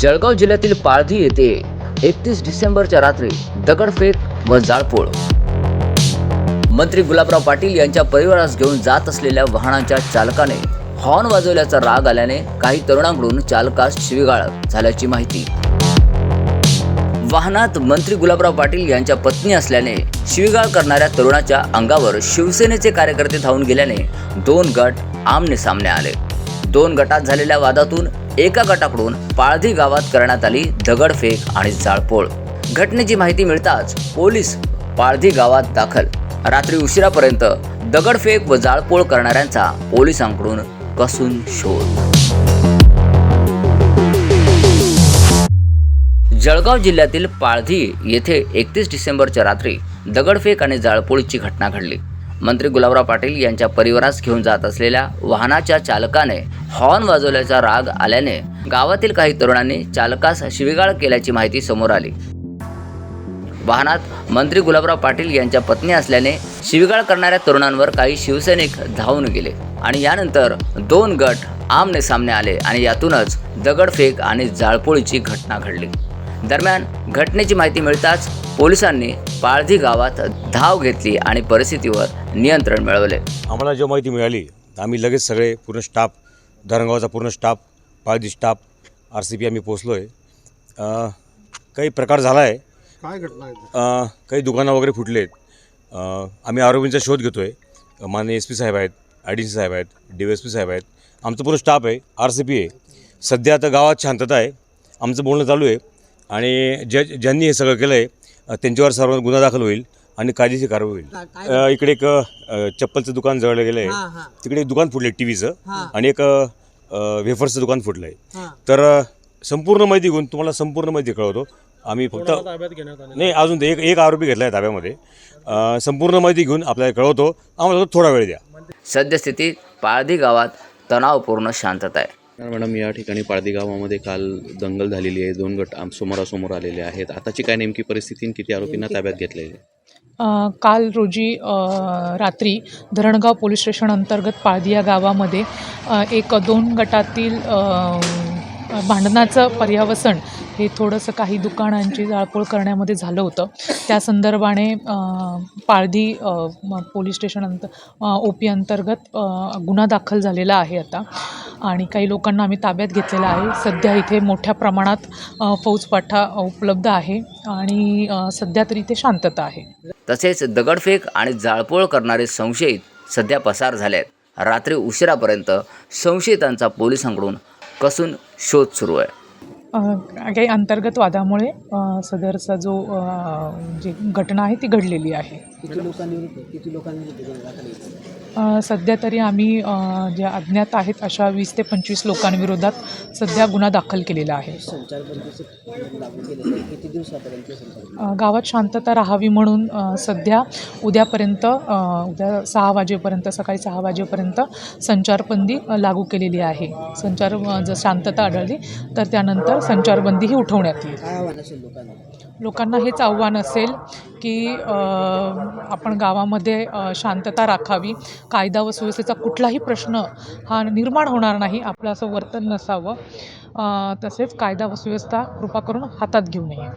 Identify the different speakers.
Speaker 1: जळगाव जिल्ह्यातील पाळधी येथे एकतीस डिसेंबरच्या रात्री दगडफेक व जाळपोळ. मंत्री गुलाबराव पाटील यांच्या परिवारास घेऊन जात असलेल्या वाहनांच्या चालकाने हॉर्न वाजवल्याचा राग आल्याने काही तरुणांकडून चालकास शिवीगाळ झाल्याची माहिती. वाहनात मंत्री गुलाबराव पाटील यांच्या पत्नी असल्याने शिवीगाळ करणाऱ्या तरुणाच्या अंगावर शिवसेनेचे कार्यकर्ते धावून गेल्याने दोन गट आमने सामने आले. दोन गटात झालेल्या वादातून एका गटाकडून पाळधी गावात करण्यात आली दगडफेक आणि जाळपोळ. घटनेची माहिती मिळताच पोलीस पाळधी गावात दाखल. रात्री उशिरापर्यंत दगडफेक व जाळपोळ करणाऱ्यांचा पोलिसांकडून कसून शोध. जळगाव जिल्ह्यातील पाळधी येथे एकतीस डिसेंबरच्या रात्री दगडफेक आणि जाळपोळीची घटना घडली. मंत्री गुलाबराव पाटील यांच्या परिवारास घेऊन जात असलेल्या वाहनाच्या चालकाने हॉर्न वाजवल्याचा राग आल्याने गावातील काही तरुणांनी चालकास शिवीगाळ केल्याची माहिती समोर आली. वाहनात मंत्री गुलाबराव पाटील यांच्या पत्नी असल्याने शिवीगाळ करणाऱ्या तरुणांवर काही शिवसैनिक धावून गेले आणि यानंतर दोन गट आमने सामने आले आणि यातूनच दगडफेक आणि जाळपोळीची घटना घडली. दरम्यान घटनेची माहिती मिळताच पोलिसांनी पाळधी गावात धाव घेतली आणि परिस्थितीवर नियंत्रण मिळवले.
Speaker 2: आम्हाला जेव्हा माहिती मिळाली आम्ही लगेच सगळे पूर्ण स्टाफ धरणगावचा पूर्ण स्टाफ पाळदी स्टाफ आर सी पी आम्ही पोचलो आहे काही प्रकार झाला आहे
Speaker 3: काय घटना आहे?
Speaker 2: अ, काही दुकानं वगैरे फुटले आहेत आम्ही आरोपींचा शोध घेतो आहे माननीय एस पी साहेब आहेत आय डी सी साहेब आहेत डी एस पी साहेब आहेत. आमचं पूर्ण स्टाफ आहे आर सी पी आहे. सध्या आता गावात शांतता आहे. आमचं बोलणं चालू आहे. आणि ज्या ज्यांनी हे सगळं केलं आहे त्यांच्यावर सर्व गुन्हा दाखल होईल आणि कायदेशीर कारवाई होईल. इकडे एक चप्पलचं दुकान जळलं गेलं आहे तिकडे एक दुकान फुटलं आहे टी व्हीचं आणि एक वेफर्सचं दुकान फुटलं आहे तर संपूर्ण माहिती घेऊन तुम्हाला संपूर्ण माहिती कळवतो. आम्ही फक्त
Speaker 3: ताब्यात घेण्यात आले
Speaker 2: नाही अजून ते एक एक आरोपी घेतला आहे ताब्यामध्ये संपूर्ण माहिती घेऊन आपल्याला कळवतो. आम्हाला थोडा वेळ द्या.
Speaker 1: सद्यस्थितीत पाळधी गावात तणावपूर्ण शांतता आहे.
Speaker 4: मॅडम. या ठिकाणी पाळदी गावामध्ये काल दंगल झालेली आहे. दोन गट आम समोरासमोर आलेले आहेत. आताची काय नेमकी परिस्थिती आणि किती आरोपींना ताब्यात घेतलेले आहे?
Speaker 5: अ, काल रोजी अ, रात्री धरणगाव पोलीस स्टेशन अंतर्गत पाळदी या गावामध्ये अ, एक दोन गटातील अ, भांडणाचं पर्यावसन हे थोडंसं काही दुकानांची जाळपोळ करण्यामध्ये झालं होतं. त्या संदर्भाने अ, पाळदी अ, म- पोलीस स्टेशन अंत ओ पी अंतर्गत अ, गुन्हा दाखल झालेला आहे आता. आणि काही लोकांना आम्ही ताब्यात घेतलेला आहे. सध्या इथे मोठ्या प्रमाणात फौजपाठा उपलब्ध आहे आणि सध्या तरी इथे शांतता आहे.
Speaker 1: तसेच दगडफेक आणि जाळपोळ करणारे संशयित सध्या पसार झाले आहेत रात्री उशिरापर्यंत संशयितांचा पोलिसांकडून कसून शोध सुरू आहे.
Speaker 5: काही अंतर्गत वादामुळे सदरचा जो जी घटना आहे ती घडलेली आहे. अ, सध्या तरी आम्ही ज्या अज्ञात आहेत अशा वीस ते पंचवीस लोकांविरोधात सध्या गुन्हा दाखल केलेला आहे. गावात शांतता राहावी म्हणून सध्या उद्यापर्यंत उद्या सहा वाजेपर्यंत सकाळी सहा वाजेपर्यंत संचारबंदी लागू केलेली आहे. संचार जर शांतता आढळली तर त्यानंतर संचारबंदीही उठवण्यात येईल. लोकांना हेच आव्हान असेल की आपण गावामध्ये शांतता राखावी कायदा व सुव्यवस्थेचा कुठलाही प्रश्न हा निर्माण होणार नाही. आपलं असं वर्तन नसावं. तसेच कायदा व सुव्यवस्था कृपा करून हातात घेऊ नये.